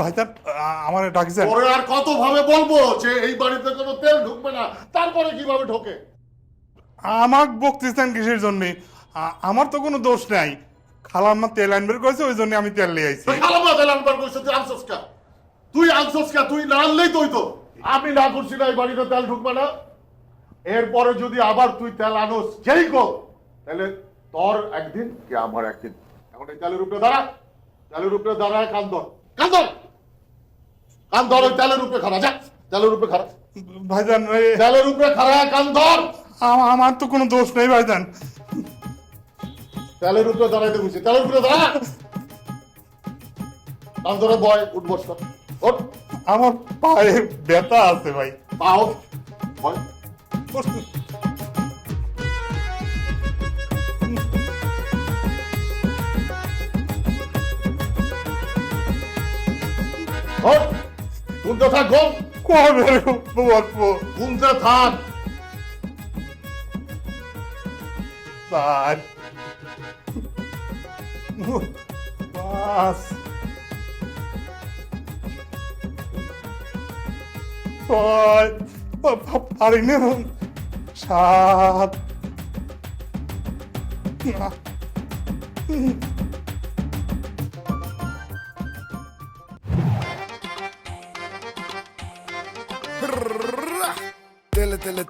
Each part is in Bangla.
ভাইজান আমার ডাকিছেন। পরে আর কত ভাবে বলব যে এই বাড়িতে কোনো তেল ঢুকবে না তারপরে কীভাবে ঢোকে? আমার বকতেছেন কিসের জন্য? আমার তো কোনো দোষ নাই। খালাম্মা তেল আনবের করেছে ওই জন্য আমি তেল নিয়ে আইছি। তুই খালামা তেল আনবার কইছিস তুই আনছস কা? তুই আনছস কা? তুই না আনলেই তুই তো আমি না করছি না এই বাড়িতে তেল ঢুকবে না। এরপরে যদি আবার তুই তেল আনোস যেই কো তাহলে তোর একদিন কি আমার একদিন। এখন এই তেলের উপরে দাঁড়া। তেলের উপরে দাঁড়ায় কান ধর। কান ধর! কান ধর ওই তেলের উপরে খাড়া যা তেলের উপরে খাড়া। ভাইজান তেলের উপরে খাড়া কান ধর! আমার তো কোনো দোষ নেই ভাইজান। তেলের উপরে দাঁড়াইতে বলছি তেলের উপরে দাঁড়া! কান ধরে বয় উঠ বস ওঠ। আমার পায়ে ব্যথা আছে ভাই। পাও। বয়। ওঠ শুনতে থাক গো। কবে বলব? শুনতে থাক। স্যার বাস। ছয় পারি না সাত।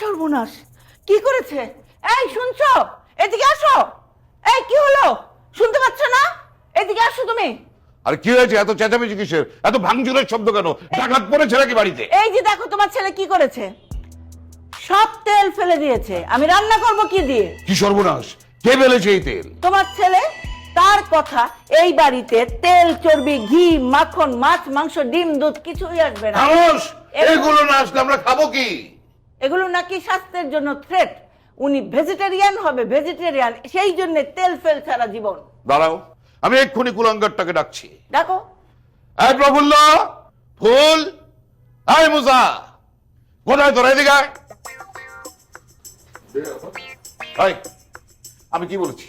সর্বনাশ। কি করেছে? এই শুনছো? এদিকে আসো। এই কি হলো? শুনতে পাচ্ছ না? এদিকে আসো তুমি। আর কি হয়েছে? এত চেঁচামেচি কিসের? এত ভাঙচুরের শব্দ কেন? ডাকাত পড়েছে নাকি বাড়িতে? এই যে দেখো তোমার ছেলে কি করেছে? সব তেল ফেলে দিয়েছে। আমি রান্না করব কি দিয়ে? কি সর্বনাশ? কে ফেলেছে এই তেল? তোমার ছেলে তার কথা এই বাড়িতে তেল চর্বি ঘি মাখন মাছ মাংস ডিম দুধ কিছুই আসবে না। এগুলো না আসলে আমরা খাব কি? এগুলো নাকি স্বাস্থ্যের জন্য থ্রেট উনি ভেজিটেরিয়ান হবে ভেজিটেরিয়ান সেই জন্য তেল ফেল ছাড়া জীবন। দাঁড়াও আমি এক্ষুনি কুলাঙ্গারটাকে ডাকছি। দেখো এই প্রফুল্ল ফুল এই মুসা কোথায় তোরা এদিকে আমি কি বলেছি?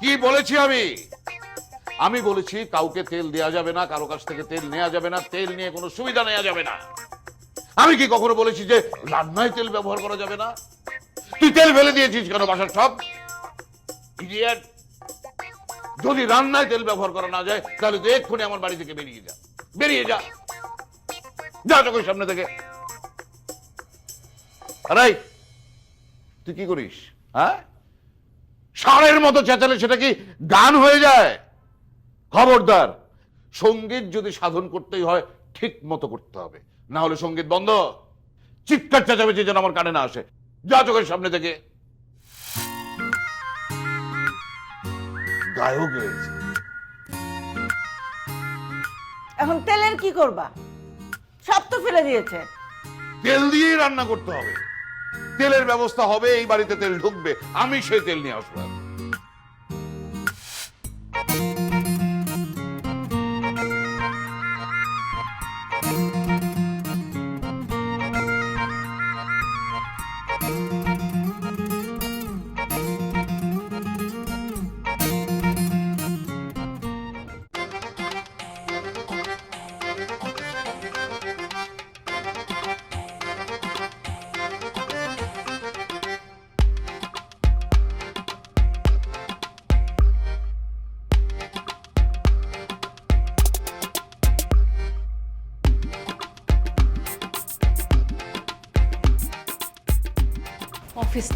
কি বলেছি আমি? আমি বলেছি কাউকে তেল দেওয়া যাবে না কারও কাছ থেকে তেল নেওয়া যাবে না তেল নিয়ে কোনো সুবিধা নেওয়া যাবে না। আমি কি কখনো বলেছি যে রান্নায় তেল ব্যবহার করা যাবে না? তুই তেল ফেলে দিয়েছিস কেন বাসার সব? Idiot! যদি রান্নায় তেল ব্যবহার করা না যায়, তাহলে তুই এক্ষুনি আমার বাড়ি থেকে বেরিয়ে যা। বেরিয়ে যা। যা চোখের সামনে থেকে। আরে তুই কি করিস হ্যাঁ? ষাঁড়ের মতো চেঁচালে সেটা কি গান হয়ে যায়? খবরদার, সংগীত যদি সাধন করতেই হয়, ঠিক মতো করতে হবে। না হলে সংগীত বন্ধ। চিৎকার চেঁচামেচি যেন আমার কানে না আসে। যা চোখের সামনে থেকে। গায়ক হয়েছে। এখন তেলের কি করবা? সব তো ফেলে দিয়েছে। তেল দিয়েই রান্না করতে হবে। তেলের ব্যবস্থা হবে এই বাড়িতে তেল ঢুকবে। আমি সেই তেল নিয়ে আসব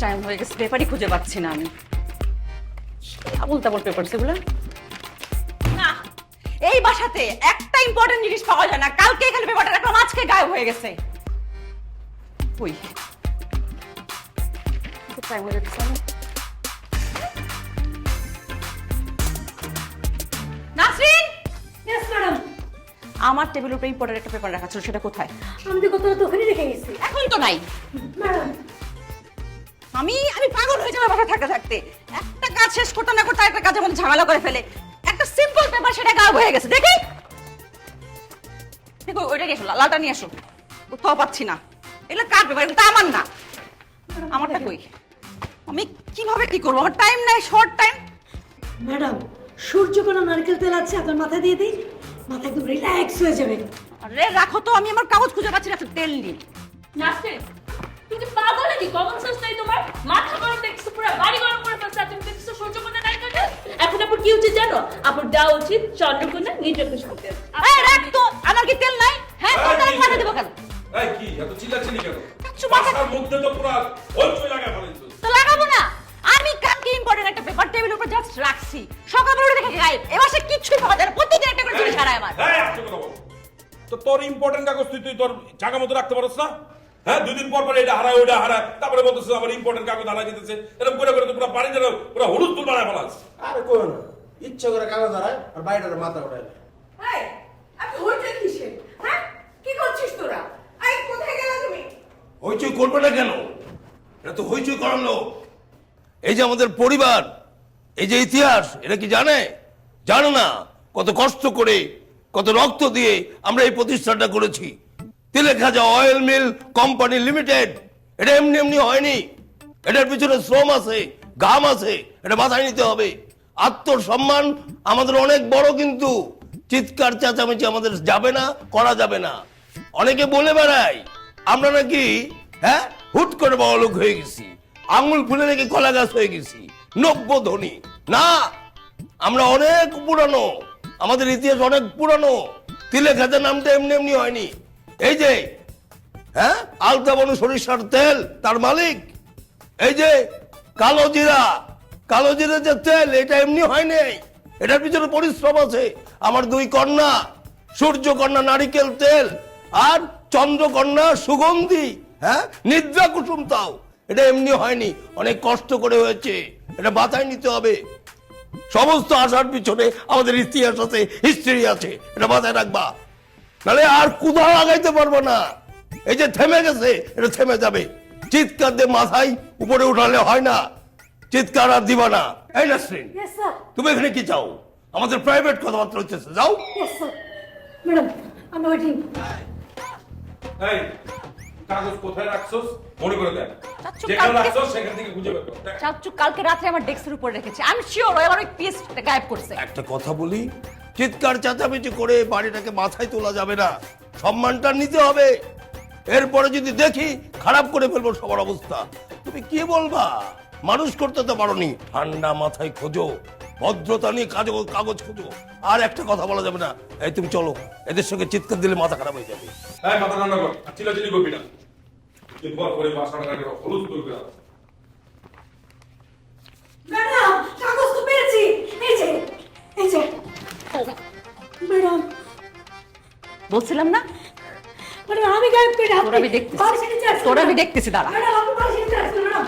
টাইম হয়ে গেছে পেপারই খুঁজে পাচ্ছি না আমি। আবুল তাবুল পেপার সেগুলো না এই বাসাতে একটা ইম্পর্টেন্ট জিনিস পাওয়া যায় না। কালকে এখানে পেপারটা রাখলাম আজকে গায়েব হয়ে গেছে। ওই। টাইম হয়ে গেছে আমার। নাসরিন! ইয়েস ম্যাডাম আমার টেবিলের উপরে ইম্পর্টেন্ট একটা পেপার রাখা ছিল সেটা কোথায়? আমি তো কত ওখানে রেখে গেছি। এখন তো নাই। ম্যাডাম আমি আমি পাগল হয়ে যাব বাসা থাকতে থাকতে। একটা কাজ শেষ করতে না করতে একটা কাজের মধ্যে ঝামেলা করে ফেলে। একটা সিম্পল পেপার সেটা গায়েব হয়ে গেছে দেখি? দেখো ওইটা নিয়ে লা- লালটা নিয়ে এসো। কোথাও পাচ্ছি না। এগুলো কার পেপার এগুলো তো আমার না। আমারটা কই? আমি কীভাবে কি করব? আমার টাইম নাই শর্ট টাইম ম্যাডাম সূর্যকোনা নারকেল তেল আছে? আপনার মাথায় দিয়ে দিই? মাথা একদম রিল্যাক্স হয়ে যাবে। আরে রাখো তো আমি আমার কাগজ খুঁজে পাচ্ছি না তেল নিই। নাসরিন তুমি কি পাগল নাকি? কমন সেন্স নেই তোমার? মাথা গরম দেখছ পুরো বাড়ি গরম করে ফেলছো তুমি দেখছ সূর্যকন্যা নায়িকা এখন আপনার কি উচিত জানো? আপনার দেওয়া উচিত চন্দ্রকন্যা নিজেকে শুনতে এই রাখ তো আমার কি তেল নাই? হ্যাঁ এই, কোথায় মাথা? দেবো কেন? এই কি এত চিল্লাচিল্লি কেন? কিচ্ছু মাথা- বাসার মধ্যে তো পুরো হইচই লাগা ফেলেছো তো। লাগাবো না। আমি কালকে ইম্পর্টেন্ট একটা পেপার টেবিলের উপর জাস্ট রাখছি। সকালবেলা উঠে দেখে গায়েব। এবার সে কিচ্ছুই পাওয়া যায় না। প্রতিদিন একটা করে জিনিস হারায় আমার। হ্যাঁ তো তোর ইম্পর্টেন্ট কাগজ তুই তুই তোর জায়গা মতো রাখতে পারছ না? হ্যাঁ দুদিন পর পর এটা হারায় ওটা হারায়। তারপরে বলতেছে আমার ইম্পর্টেন্ট কাগজ হারাই যেতেছে এরকম করে করে তো পুরো বাড়ি যেন পুরো হলুদ তুল বানায় ফেলাস আরে কই না ইচ্ছা করে কাগজ হারায় আর বাইরের মাথা উঠায় আপনি হইতে কিসে হ্যাঁ কি করছিস তোরা? এই কোথায় গেলা তুমি? হইচই করবে না কেন? এটা তো হইচই করানো এই যে আমাদের পরিবার এই যে ইতিহাস এটা কি জানে? জানে না কত কষ্ট করে কত রক্ত দিয়ে আমরা এই প্রতিষ্ঠানটা করেছি। Tile Khaja oil mill company limited এটা এমনি এমনি হয়নি। এটার পিছনে শ্রম আছে, ঘাম আছে, এটা মাথায় নিতে হবে। আত্মসম্মান আমাদের অনেক বড় কিন্তু। চিৎকার, চেঁচামেচি আমাদের যাবে না, করা যাবে না। অনেকে বলে বেড়ায়, আমরা নাকি হ্যাঁ হুট করে বড় লোক হয়ে গেছি। আঙুল ফুলে নাকি কলা গাছ হয়ে গেছি। নব্য ধনী। না, আমরা অনেক পুরানো। আমাদের ইতিহাস অনেক পুরানো। তিলে খাজা নামটা এমনি এমনি হয়নি। এই যে হ্যাঁ? আলতা বনু সরিষার তেল তার মালিক। এই যে কালো জিরা কালো জিরা যে তেল এটা এমনি হয় নাই। এটার পিছনে পরিশ্রম আছে। আমার দুই কন্যা সূর্য কন্যা নারিকেল তেল আর চন্দ্রকন্যা সুগন্ধি হ্যাঁ? নিদ্রা কুসুম তাও। এটা এমনি হয়নি। অনেক কষ্ট করে হয়েছে। এটা মাথায় নিতে হবে। সমস্ত আসার পিছনে আমাদের ইতিহাস আছে হিস্ট্রি আছে। এটা মাথায় রাখবা। নাহলে আর কোথাও আগাইতে পারব না। এই যে থেমে গেছে এটা থেমে যাবে। চিৎকার দিয়ে মাথায় উপরে উঠালে হয় না। চিৎকার আর দিবা না। এই নাসরিন তুমি এখানে কি চাও? আমাদের প্রাইভেট কথাবার্তা হচ্ছে যাও। ম্যাডাম আমি ওয়েটিং এই কাগজ কোথায় রাখছস? মনে করে দেখ। যেখানে কালকে- রাখছস সেখান থেকে খুঁজে বের কর। চাচ্চু কালকে রাত্রে আমার ডেস্কের উপর রেখেছি। আমি শিওর ওই আমার ওই পিস গায়েব করছে। একটা কথা বলি চিৎকার চেঁচামেচি করে বাড়িটাকে মাথায় তোলা যাবে না। সম্মানটা নিতে হবে। এরপরে যদি দেখি খারাপ করে ফেলব সবার অবস্থা। তুমি কি বলবা? মানুষ করতে তো পারোনি। ঠান্ডা মাথায় খোঁজো ভদ্রতা নিয়ে কাজ কাগজ খোঁজো। আর একটা কথা বলা যাবে না। এই তুমি চলো এদের সঙ্গে চিৎকার দিলে মাথা খারাপ হয়ে যাবে। এই মাথা ঠান্ডা কর। আর করবি না। দিন পর করে বাসাটাকে হলুদ তুল করে ম্যাডাম কাগজ তো পেয়েছি। এই যে এই যে। ম্যাডাম। বলছিলাম না? ম্যাডাম আমি গায়েব করে তোরা আমি দেখতেছি। তোর আমি দেখতেছি দাঁড়া। ম্যাডাম বাড়ি নিতে ম্যাডাম।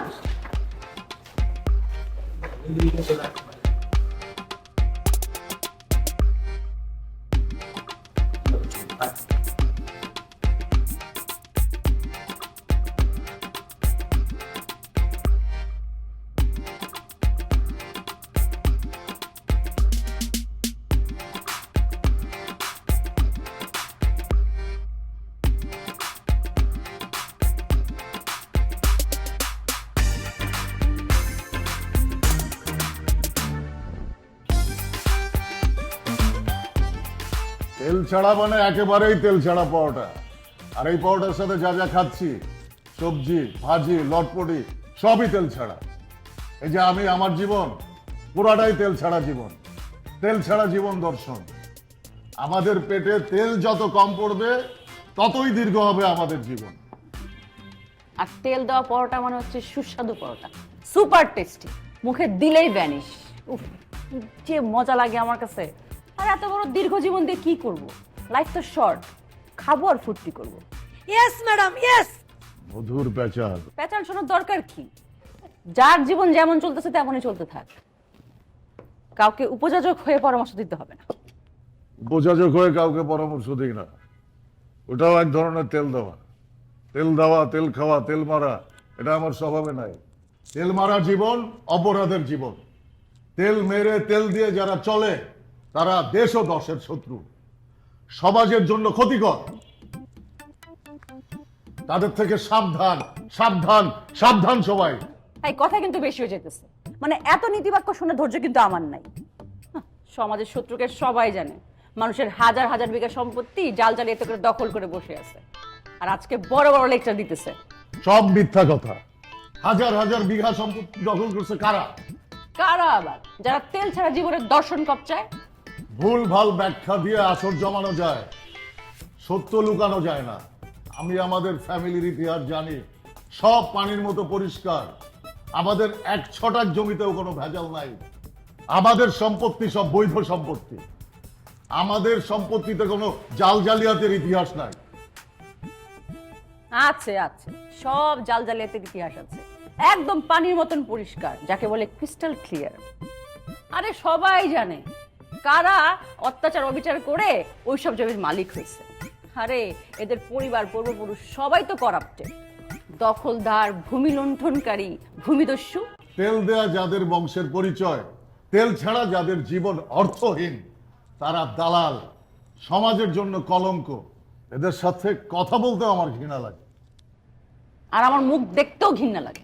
তেল ছাড়া মানে একেবারেই তেল ছাড়া পাওয়াটা আর এই পাওয়াটার সাথে যা যা খাচ্ছি, সবজি, ভাজি, লটপটি, সবই তেল ছাড়া। এই যে আমি, আমার জীবন, পুরাটাই তেল ছাড়া জীবন। তেল ছাড়া জীবন দর্শন। আমাদের পেটে তেল যত কম পড়বে, ততই দীর্ঘ হবে আমাদের জীবন। আর তেল দেওয়া পরোটা মানে হচ্ছে সুস্বাদু পরোটা। Super tasty. মুখে দিলেই ব্যানিশ উফ, যে মজা লাগে আমার কাছে। আর এত বড় দীর্ঘ জীবন দিয়ে কি করব? লাইফ তো শর্ট খাব আর ফুর্তি করব। ইয়েস ম্যাডাম ইয়েস মধুর পেঁচাল প্যাচাল শোনার দরকার কি? যার জীবন যেমন চলতেছে তেমনই চলতে থাক। কাউকে উপযোজক হয়ে পরামর্শ দিতে হবে না। উপযোজক হয়ে কাউকে পরামর্শ দিই না। ওটাও এক ধরনের তেল দেওয়া। তেল দেওয়া তেল খাওয়া তেল মারা এটা আমার স্বভাবে নাই। তেল মারা জীবন অপরাধের জীবন। তেল মেরে তেল দিয়ে যারা চলে তারা দেশ ও দশের শত্রু। সমাজের জন্য ক্ষতিকর। তাদের থেকে সাবধান সাবধান সাবধান সবাই। এই কথা কিন্তু বেশি হয়ে যেতেছে মানে এত নীতিবাক্য শুনে ধৈর্য কিন্তু আমার নাই। সমাজের শত্রুকে সবাই জানে। মানুষের হাজার হাজার বিঘা সম্পত্তি জাল জাল এত করে দখল করে বসে আছে। আর আজকে বড় বড় লেকচার দিতেছে। সব মিথ্যা কথা। হাজার হাজার বিঘা সম্পত্তি দখল করছে কারা? কারা আবার? যারা তেল ছাড়া জীবনের দর্শন কপচায় ভুল ভালো ব্যাখ্যা দিয়ে আসর জমানো যায়। সত্য লুকানো যায় না। আমি আমাদের ফ্যামিলির ইতিহাস জানি। সব পানির মতো পরিষ্কার। আমাদের এক ছটাক জমিতেও কোনো ভেজাল নাই। আমাদের সম্পত্তি সব বৈধ সম্পত্তি। আমাদের সম্পত্তিতে কোনো জাল জালিয়াতের ইতিহাস নাই। আছে আছে। সব জাল জালিয়াতের ইতিহাস আছে। একদম পানির মতন পরিষ্কার, যাকে বলে ক্রিস্টাল ক্লিয়ার আরে সবাই জানে কারা অত্যাচার অবিচার করে ওইসব জমির মালিক হয়েছে। আরে এদের পরিবার পূর্বপুরুষ সবাই তো করাপ্টেড দখলদার ভূমি লুণ্ঠনকারী ভূমিদস্যু। তেল দেয়া যাদের বংশের পরিচয় তেল ছাড়া যাদের জীবন অর্থহীন তারা দালাল। সমাজের জন্য কলঙ্ক। এদের সাথে কথা বলতে আমার ঘৃণা লাগে। আর আমার মুখ দেখতেও ঘৃণা লাগে।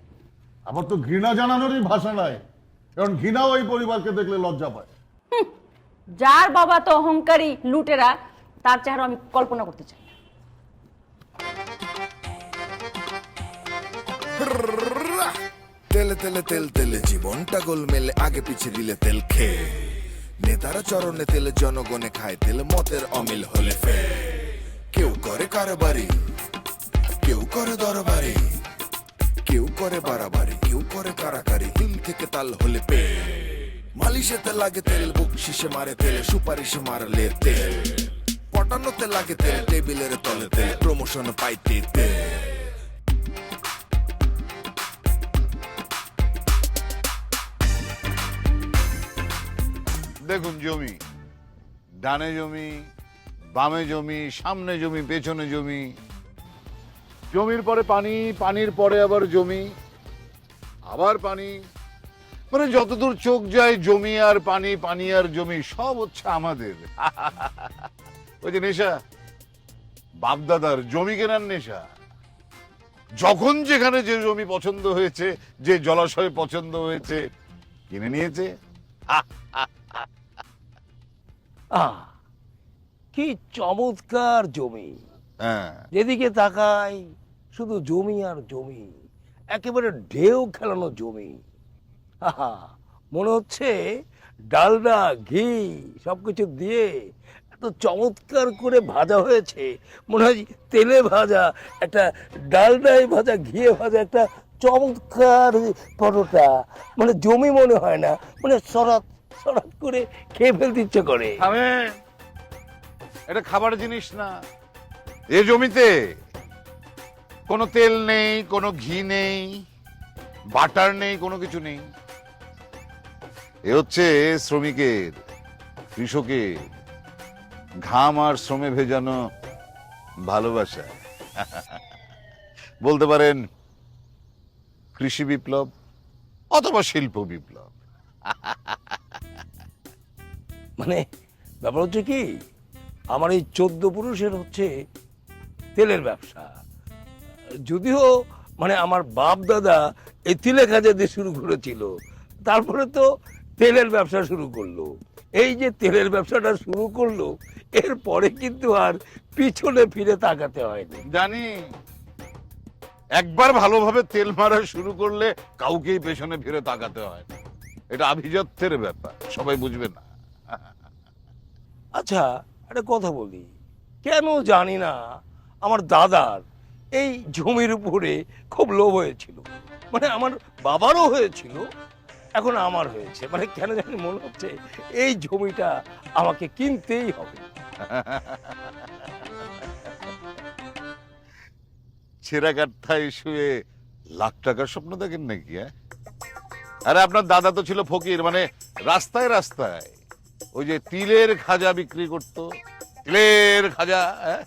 আমার তো ঘৃণা জানানোরই ভাষা নাই। কারণ ঘৃণা ওই পরিবারকে দেখলে লজ্জা পায়। যার বাবা তো অহংকারী লুটেরা, তার চেহারা আমি কল্পনা করতে চাই। তেলে তেলে, তেল, তেলে জীবনটা আগে দিলে তেল খেয়ে। নেতারা চরণে তেলে জনগণে খায়, তেল মতের অমিল হলে ফে কেউ করে কারবারি, কেউ করে দরবারি, কেউ করে বাড়াবাড়ি, কেউ করে কারাকারি তিল থেকে তাল হলে পে। মালিশেতে লাগে তেল, বুক শিশে মারে তেল, সুপারিশে মারলে তেল। পটানোতে লাগে তেল, টেবিলের তলে তেল প্রমোশন পাইতে তেল। দেখুন জমি, ডানে জমি, বামে জমি, সামনে জমি, পেছনে জমি। জমির পরে পানি, পানির পরে আবার জমি, আবার পানি। মানে যতদূর চোখ যায় জমি আর পানি পানি আর জমি সব হচ্ছে আমাদের। ওই যে নেশা। বাপদাদার জমি কেনার নেশা। যখন যেখানে যে জমি পছন্দ হয়েছে যে জলাশয় পছন্দ হয়েছে কিনে নিয়েছে। কি চমৎকার জমি। হ্যাঁ। যেদিকে তাকাই শুধু জমি আর জমি একেবারে ঢেউ খেলানো জমি। মনে হচ্ছে ডালডা, ঘি, সবকিছু দিয়ে এত চমৎকার করে ভাজা হয়েছে। মনে হয় তেলে ভাজা, একটা ডালডায় ভাজা, ঘিয়ে ভাজা, একটা চমৎকার পরোটা। মানে জমি মনে হয় না মানে সরাত সরাত করে খেয়ে ফেলতে ইচ্ছে করে। এটা খাবার জিনিস না। এ জমিতে কোনো তেল নেই, কোনো ঘি নেই, বাটার নেই, কোনো কিছু নেই। এ হচ্ছে শ্রমিকের, কৃষকের, ঘাম আর শ্রমে ভেজানো ভালোবাসা। বলতে পারেন, কৃষি বিপ্লব অথবা শিল্প বিপ্লব। মানে ব্যাপার হচ্ছে কি, আমার এই চোদ্দ পুরুষের হচ্ছে তেলের ব্যবসা। যদিও মানে আমার বাপ দাদা এই তিলে কাজে দিয়ে শুরু করেছিল, তারপরে তো তেলের ব্যবসা শুরু করল। এই যে তেলের ব্যবসাটা শুরু করল এরপরে কিন্তু আর পিছনে ফিরে তাকাতে হয়নি। জানি একবার ভালোভাবে তেল মারা শুরু করলে কাউকেই পেছনে ফিরে তাকাতে হয় না। এটা আভিজাত্যের ব্যাপার সবাই বুঝবে না। আচ্ছা একটা কথা বলি। কেন জানি না আমার দাদার এই জমির উপরে খুব লোভ হয়েছিল। মানে আমার বাবারও হয়েছিল এখন আমার হয়েছে। মানে কেন জানি মনে হচ্ছে এই জমিটা আমাকে কিনতেই হবে। ছেঁড়া কাঠায় শুয়ে লাখ টাকার স্বপ্ন দেখেন নাকি হ্যাঁ? আরে আপনার দাদা তো ছিল ফকির মানে রাস্তায় রাস্তায়। ওই যে তিলের খাজা বিক্রি করত। তিলের খাজা হ্যাঁ?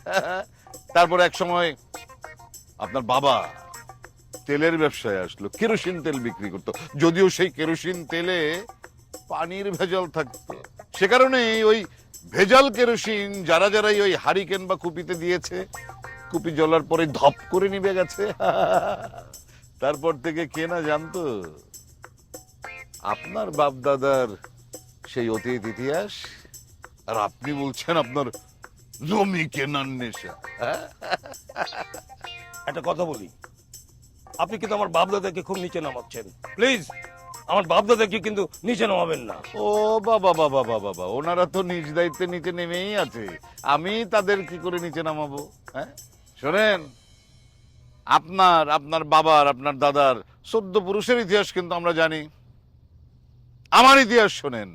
তারপর এক সময় আপনার বাবা তেলের ব্যবসায় আসলো, কেরোসিন তেল বিক্রি করতো। যদিও সেই কেরোসিন তেলে পানির ভেজাল থাকতো। সে কারণেই ওই ভেজাল কেরোসিন যারা যারাই ওই হারিকেন বা কুপিতে দিয়েছে, কুপি জ্বলার পরে ধপ করে নিবে গেছে। তারপর থেকে কে না জানতো? আপনার বাপ দাদার সেই অতীত ইতিহাস, আর আপনি বলছেন আপনার জমি কেনার নেশা? একটা কথা বলি আপনি কিন্তু আমার বাপদাদাকে খুব নিচে নামাচ্ছেন। প্লিজ আমার বাপদাদাকে কিন্তু নিচে নামাবেন না। ও, বাবা বাবা বাবা বাবা, ওনারা তো নিজ দায়িত্বে নিচে নেমেই আছে। আমি তাদের কি করে নিচে নামাবো হ্যাঁ? শোনেন, আপনার আপনার বাবার, আপনার দাদার সদ্য পুরুষের ইতিহাস কিন্তু আমরা জানি। আমার ইতিহাস শোনেন,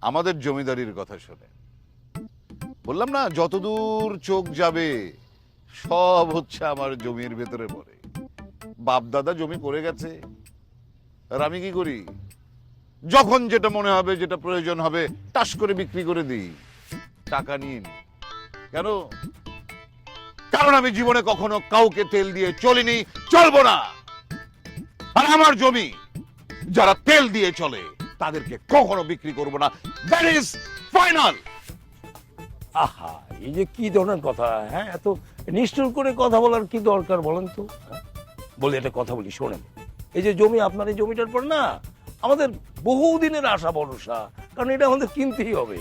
আমাদের জমিদারির কথা শোনেন। বললাম না, যতদূর চোখ যাবে, সব হচ্ছে আমার জমির ভেতরে পড়ে। বাপ দাদা জমি পড়ে গেছে। আর আমি কি করি? যখন যেটা মনে হবে, যেটা প্রয়োজন হবে, টাস করে বিক্রি করে দিই। টাকা নিয়ে নি। কেন? কারণ আমি জীবনে কখনো কাউকে তেল দিয়ে চলিনি, চলবো না। আর আমার জমি, যারা তেল দিয়ে চলে, তাদেরকে কখনো বিক্রি করব না। দ্যাট ইজ ফাইনাল আহা, এই যে কি ধরনের কথা? হ্যাঁ এত নিষ্ঠুর করে কথা বলার কি দরকার বলেন তো? বলি একটা কথা বলি শোনেন। এই যে জমি আপনার এই জমিটার পর না আমাদের বহুদিনের আশা ভরসা কারণ এটা আমাদের কিনতেই হবে।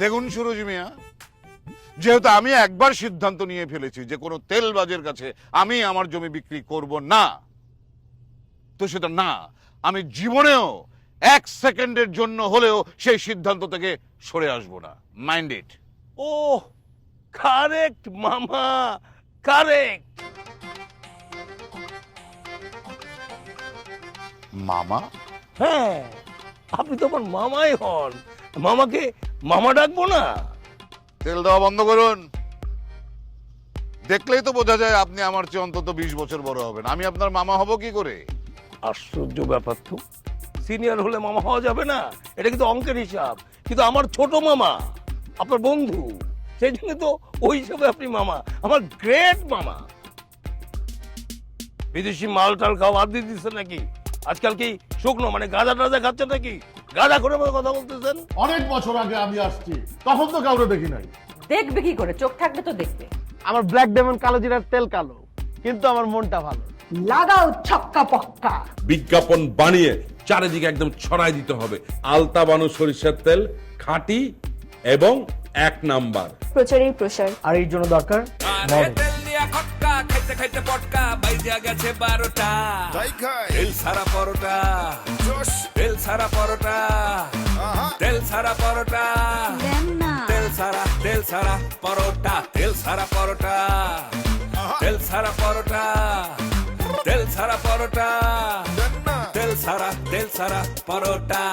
দেখুন সুরজ মিয়া যেহেতু আমি একবার সিদ্ধান্ত নিয়ে ফেলেছি যে কোনো তেলবাজের কাছে আমি আমার জমি বিক্রি করব না তো সেটা না আমি জীবনেও এক সেকেন্ডের জন্য হলেও সেই সিদ্ধান্ত থেকে সরে আসব না। মাইন্ড ইট ও কারেক্ট মামা কারেক্ট মামা? হ্যাঁ আপনি তো আমার মামাই হন। মামাকে মামা ডাকবো না? তেল দেওয়া বন্ধ করুন। দেখলেই তো বোঝা যায় আপনি আমার চেয়ে অন্তত বিশ বছর বড় হবেন। আমি আপনার মামা হব কি করে? আশ্চর্য ব্যাপার তো। সিনিয়র হলে মামা হওয়া যাবে না। এটা কিন্তু অঙ্কের হিসাব। কিন্তু আমার ছোট মামা আপনার বন্ধু সেই জন্য তো ওই হিসাবে আপনি মামা। আমার গ্রেট মামা। বিদেশি মাল টাল খাওয়া বাদ দিয়ে দিচ্ছেন নাকি? আজকাল কি শুকনো? মানে গাঁজা টাজা খাচ্ছেন নাকি? গাঁজা করে মতো কথা বলতেছেন? অনেক বছর আগে আমি আসছি। তখন তো কাউরে দেখি নাই। দেখবে কি করে? চোখ থাকবে তো দেখবে। আমার ব্ল্যাক ডায়মন্ড কালো জিরার তেল কালো কিন্তু আমার মনটা ভালো। লাগাও ছক্কা পক্কা। বিজ্ঞাপন বানিয়ে চারিদিকে একদম ছড়াই দিতে হবে। আলতা বানু সরিষার তেল খাঁটি এবং এক নাম্বার। প্রচারেই প্রসার। আর এর জন্য দরকার তেল দিয়া খটকা খাইতে খাইতে পটকা বাইজা গেছে বারোটা। তাই খাই। তেল সারা পরোটা। তেল সারা পরোটা। তেল সারা পরোটা। তেল সারা তেল সারা পরোটা। তেল সারা পরোটা। তেল সারা পরোটা। তেল সারা পরোটা। তেল সারা তেল সারা পরোটা।